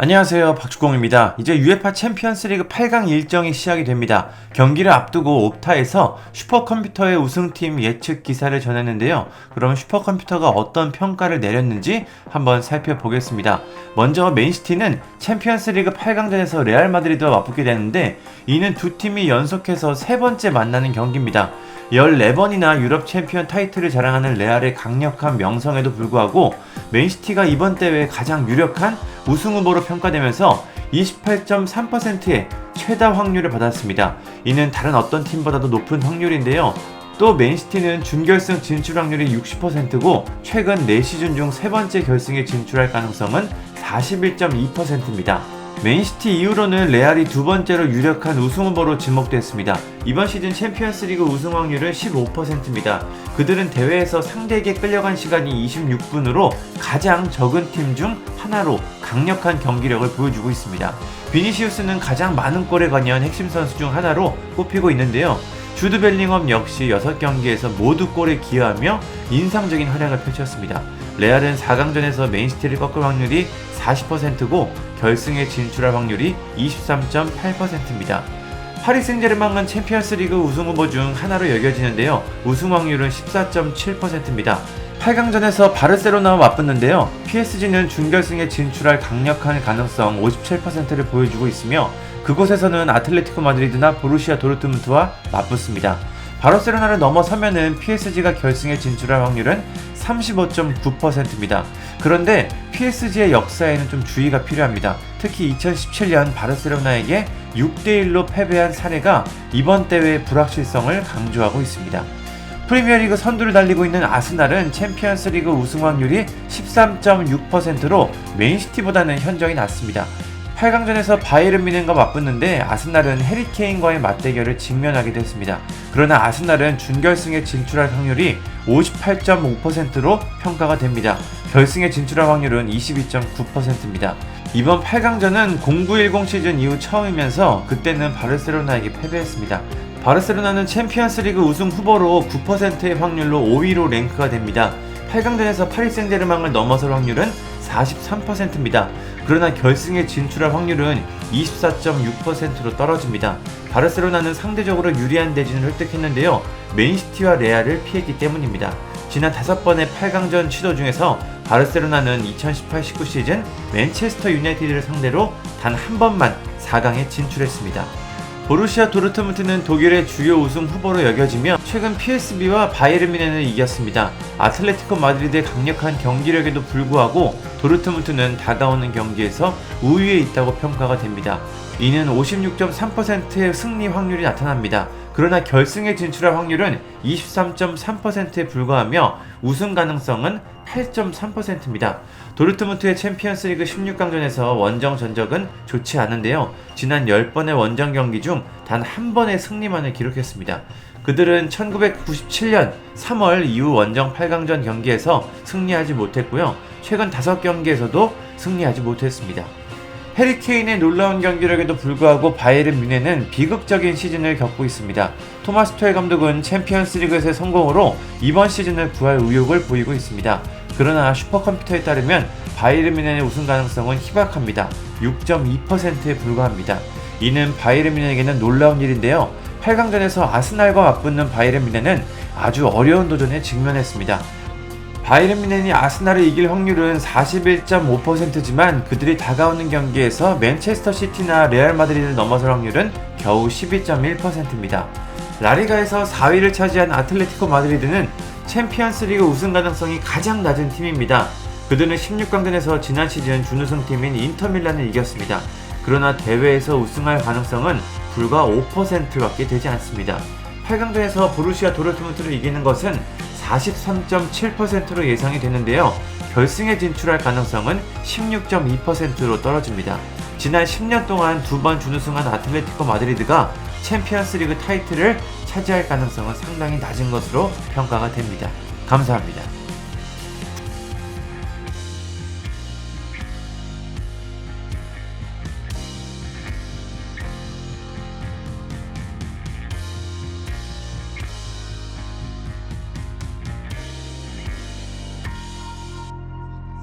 안녕하세요. 박주공입니다. 이제 UEFA 챔피언스리그 8강 일정이 시작이 됩니다. 경기를 앞두고 옵타에서 슈퍼컴퓨터의 우승팀 예측 기사를 전했는데요. 그럼 슈퍼컴퓨터가 어떤 평가를 내렸는지 한번 살펴보겠습니다. 먼저 맨시티는 챔피언스리그 8강전에서 레알 마드리드와 맞붙게 되는데 이는 두 팀이 연속해서 세 번째 만나는 경기입니다. 14번이나 유럽 챔피언 타이틀을 자랑하는 레알의 강력한 명성에도 불구하고 맨시티가 이번 대회에 가장 유력한 우승 후보로 평가되면서 28.3%의 최다 확률을 받았습니다. 이는 다른 어떤 팀보다도 높은 확률인데요. 또 맨시티는 준결승 진출 확률이 60%고 최근 4시즌 중 세 번째 결승에 진출할 가능성은 41.2%입니다. 맨시티 이후로는 레알이 두 번째로 유력한 우승 후보로 지목됐습니다. 이번 시즌 챔피언스리그 우승 확률은 15%입니다. 그들은 대회에서 상대에게 끌려간 시간이 26분으로 가장 적은 팀 중 하나로 강력한 경기력을 보여주고 있습니다. 비니시우스는 가장 많은 골에 관여한 핵심 선수 중 하나로 꼽히고 있는데요. 주드 벨링엄 역시 6경기에서 모두 골에 기여하며 인상적인 활약을 펼쳤습니다. 레알은 4강전에서 맨시티를 꺾을 확률이 40%고 결승에 진출할 확률이 23.8%입니다. 파리 생제르맹은 챔피언스리그 우승 후보 중 하나로 여겨지는데요. 우승 확률은 14.7%입니다. 8강전에서 바르셀로나와 맞붙는데요. PSG는 준결승에 진출할 강력한 가능성 57%를 보여주고 있으며 그곳에서는 아틀레티코 마드리드나 보루시아 도르트문트와 맞붙습니다. 바르셀로나를 넘어서면은 PSG가 결승에 진출할 확률은 35.9%입니다. 그런데 PSG의 역사에는 좀 주의가 필요합니다. 특히 2017년 바르셀로나에게 6대1로 패배한 사례가 이번 대회의 불확실성을 강조하고 있습니다. 프리미어리그 선두를 달리고 있는 아스날은 챔피언스리그 우승 확률이 13.6%로 맨시티보다는 현저히 낮습니다. 8강전에서 바이에른 미넨과 맞붙는데 아스날은 해리케인과의 맞대결을 직면하게 됐습니다. 그러나 아스날은 준결승에 진출할 확률이 58.5%로 평가가 됩니다. 결승에 진출할 확률은 22.9%입니다. 이번 8강전은 0910 시즌 이후 처음이면서 그때는 바르셀로나에게 패배했습니다. 바르셀로나는 챔피언스리그 우승 후보로 9%의 확률로 5위로 랭크가 됩니다. 8강전에서 파리 생제르맹을 넘어설 확률은 43%입니다. 그러나 결승에 진출할 확률은 24.6%로 떨어집니다. 바르셀로나는 상대적으로 유리한 대진을 획득했는데요. 맨시티와 레알을 피했기 때문입니다. 지난 5번의 8강전 시도 중에서 바르셀로나는 2018-19 시즌 맨체스터 유나이티드를 상대로 단 한 번만 4강에 진출했습니다. 보루시아 도르트문트는 독일의 주요 우승 후보로 여겨지며 최근 PSB와 바이에른 미넨을 이겼습니다. 아틀레티코 마드리드의 강력한 경기력에도 불구하고 도르트문트는 다가오는 경기에서 우위에 있다고 평가가 됩니다. 이는 56.3%의 승리 확률이 나타납니다. 그러나 결승에 진출할 확률은 23.3%에 불과하며 우승 가능성은 8.3%입니다. 도르트문트의 챔피언스리그 16강전에서 원정 전적은 좋지 않은데요. 지난 10번의 원정 경기 중 단 한 번의 승리만을 기록했습니다. 그들은 1997년 3월 이후 원정 8강전 경기에서 승리하지 못했고요. 최근 5경기에서도 승리하지 못했습니다. 해리케인의 놀라운 경기력에도 불구하고 바이에른 뮌헨은 비극적인 시즌을 겪고 있습니다. 토마스 토헬 감독은 챔피언스리그에서의 성공으로 이번 시즌을 구할 의욕을 보이고 있습니다. 그러나 슈퍼컴퓨터에 따르면 바이에른 뮌헨의 우승 가능성은 희박합니다. 6.2%에 불과합니다. 이는 바이에른 뮌헨에게는 놀라운 일인데요. 8강전에서 아스날과 맞붙는 바이에른 뮌헨은 아주 어려운 도전에 직면했습니다. 바이른 미넨이 아스날을 이길 확률은 41.5%지만 그들이 다가오는 경기에서 맨체스터 시티나 레알 마드리드를 넘어설 확률은 겨우 12.1%입니다. 라리가에서 4위를 차지한 아틀레티코 마드리드는 챔피언스리그 우승 가능성이 가장 낮은 팀입니다. 그들은 16강전에서 지난 시즌 준우승 팀인 인터밀란을 이겼습니다. 그러나 대회에서 우승할 가능성은 불과 5%밖에 되지 않습니다. 8강전에서 보루시아 도르트문트를 이기는 것은 43.7%로 예상이 되는데요. 결승에 진출할 가능성은 16.2%로 떨어집니다. 지난 10년 동안 두 번 준우승한 아틀레티코 마드리드가 챔피언스리그 타이틀을 차지할 가능성은 상당히 낮은 것으로 평가가 됩니다. 감사합니다.